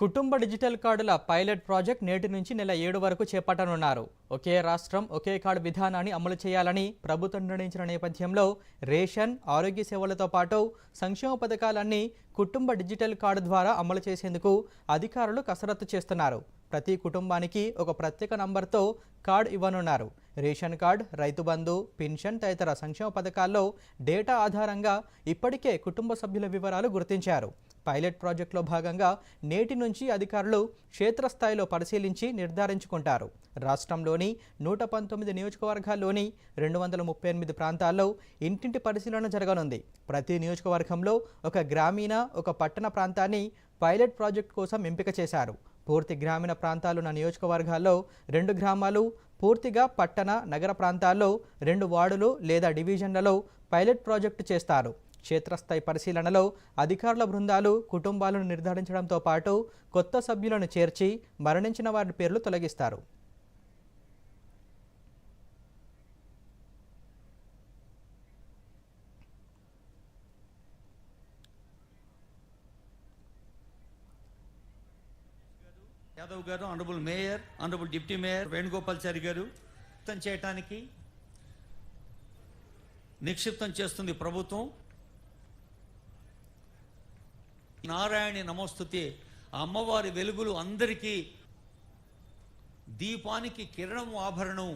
కుటుంబ డిజిటల్ కార్డుల pilot project నేటి నుంచి నెల ఏడు వరకు చేపట్టనున్నారు. ఒకే రాష్ట్రం ఒకే కార్డు విధానాన్ని అమలు చేయాలని ప్రభుత్వం నిర్ణయించిన నేపథ్యంలో రేషన్ ఆరోగ్య సేవలతో పాటు సంక్షేమ పథకాలన్నీ కుటుంబ డిజిటల్ కార్డు ద్వారా అమలు చేసేందుకు అధికారులు కసరత్తు చేస్తున్నారు. ప్రతి కుటుంబానికి ఒక ప్రత్యేక నంబర్తో కార్డు ఇవ్వనున్నారు. Ration card Rythu Bandhu pension తదితర సంక్షేమ పథకాల్లో డేటా ఆధారంగా ఇప్పటికే కుటుంబ సభ్యుల వివరాలు గుర్తించారు. పైలట్ ప్రాజెక్టులో భాగంగా నేటి నుంచి అధికారులు క్షేత్రస్థాయిలో పరిశీలించి నిర్ధారించుకుంటారు. రాష్ట్రంలో జిల్లాలోని నూట పంతొమ్మిది నియోజకవర్గాల్లోని రెండు వందల ముప్పై ఎనిమిది ప్రాంతాల్లో ఇంటింటి పరిశీలన జరగనుంది. ప్రతి నియోజకవర్గంలో ఒక గ్రామీణ ఒక పట్టణ ప్రాంతాన్ని పైలట్ ప్రాజెక్ట్ కోసం ఎంపిక చేశారు. పూర్తి గ్రామీణ ప్రాంతాలున్న నియోజకవర్గాల్లో రెండు గ్రామాలు పూర్తిగా పట్టణ నగర ప్రాంతాల్లో రెండు వార్డులు లేదా డివిజన్లలో పైలట్ ప్రాజెక్టు చేస్తారు. క్షేత్రస్థాయి పరిశీలనలో అధికారుల బృందాలు కుటుంబాలను నిర్ధారించడంతో పాటు కొత్త సభ్యులను చేర్చి మరణించిన వారి పేర్లు తొలగిస్తారు. యాదవ్ గారు honorable mayor honorable deputy mayor Venugopalachari గారు నిక్షిప్తం చేయటానికి నిక్షిప్తం చేస్తుంది ప్రభుత్వం. నారాయణి నమోస్తుతి అమ్మవారి వెలుగులు అందరికీ దీపానికి కిరణం ఆభరణం.